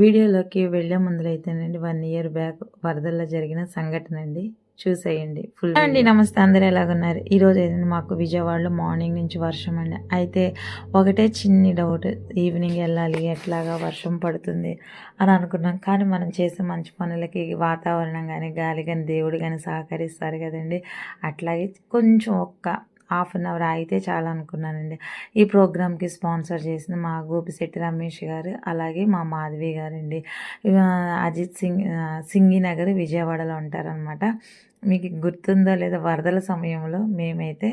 వీడియోలోకి వెళ్ళే ముందులైతేనండి one year back వరదల్లో జరిగిన సంఘటన అండి చూసేయండి. ఫుల్ అండి నమస్తే అందరూ ఎలాగున్నారు? ఈరోజు అయితే మాకు విజయవాడలో మార్నింగ్ నుంచి వర్షం అండి. అయితే ఒకటే చిన్ని డౌట్ ఈవినింగ్ వెళ్ళాలి ఎట్లాగా వర్షం పడుతుంది అని అనుకున్నాం. కానీ మనం చేసే మంచి పనులకి వాతావరణం కానీ గాలి కానీ దేవుడు కానీ సహకరిస్తారు కదండి. అట్లాగే కొంచెం ఒక్క హాఫ్ అన్ అవర్ అయితే చాలా అనుకున్నానండి. ఈ ప్రోగ్రామ్కి స్పాన్సర్ చేసిన మా గోపిశెట్టి రమేష్ గారు అలాగే మా మాధవి గారండి. అజిత్ సింగ్ సింగినగర్ విజయవాడలో ఉంటారనమాట మీకు గుర్తుందో లేదో వరదల సమయంలో మేమైతే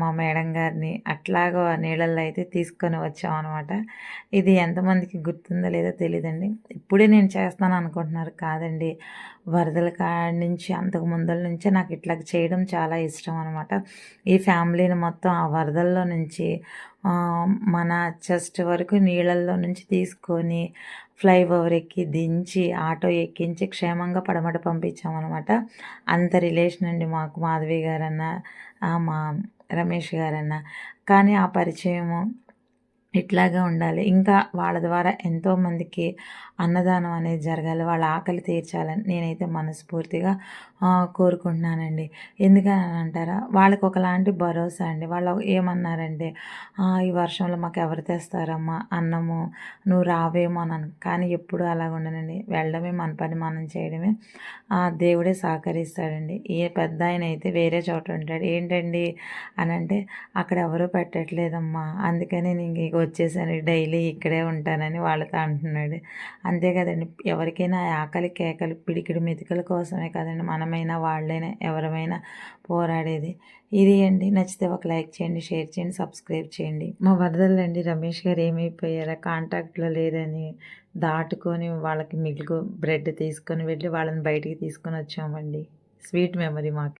మా మేడం గారిని అట్లాగా నీళ్ళల్లో అయితే తీసుకొని వచ్చామన్నమాట. ఇది ఎంతమందికి గుర్తుందో లేదో తెలియదండి ఇప్పుడే నేను చేస్తాను అనుకుంటున్నారు కాదండి. వరదల కాడ నుంచి అంతకు ముందల నుంచే నాకు ఇట్లా చేయడం చాలా ఇష్టం అనమాట ఈ ఫ్యామిలీని మొత్తం ఆ వరదల్లో నుంచి మన చెస్ట్ వరకు నీళ్ళల్లో నుంచి తీసుకొని ఫ్లైఓవర్ ఎక్కి దించి ఆటో ఎక్కించి క్షేమంగా పడమట పంపించామన్నమాట. అంత రిలేషన్ అండి మాకు మాధవి గారన్న మా రమేష్ గారన్న. కానీ ఆ పరిచయము ఇట్లాగే ఉండాలి. ఇంకా వాళ్ళ ద్వారా ఎంతోమందికి అన్నదానం అనేది జరగాలి. వాళ్ళ ఆకలి తీర్చాలని నేనైతే మనస్ఫూర్తిగా కోరుకుంటున్నానండి. ఎందుకని అంటారా? వాళ్ళకి ఒకలాంటి భరోసా అండి. వాళ్ళు ఏమన్నారంటే ఈ వర్షంలో మాకు ఎవరు తెస్తారమ్మా? అన్నము నువ్వు రావేమో అని కానీ ఎప్పుడు అలాగ ఉండనండి. వెళ్ళడమే మన పని మనం చేయడమే. దేవుడే సహకరిస్తాడండి. ఏ పెద్ద ఆయన అయితే వేరే చోట ఉంటాడు. ఏంటండి? అని అంటే అక్కడ ఎవరు పెట్టట్లేదమ్మా. అందుకని నేను వచ్చేసాను డైలీ ఇక్కడే ఉంటానని వాళ్ళతో అంటున్నాడు. అంతే కదండి ఎవరికైనా ఆకలి కేకలు పిడికిడి మెతుకల కోసమే కదండి మనమైనా వాళ్ళైనా ఎవరమైనా పోరాడేది. ఇది అండి నచ్చితే ఒక లైక్ చేయండి షేర్ చేయండి సబ్స్క్రైబ్ చేయండి. మా వరదలండి రమేష్ గారు ఏమైపోయారా? కాంటాక్ట్లో లేరని దాటుకొని వాళ్ళకి మిల్క్ బ్రెడ్ తీసుకొని వెళ్ళి వాళ్ళని బయటికి తీసుకొని వచ్చామండి. స్వీట్ మెమరీ మాకు.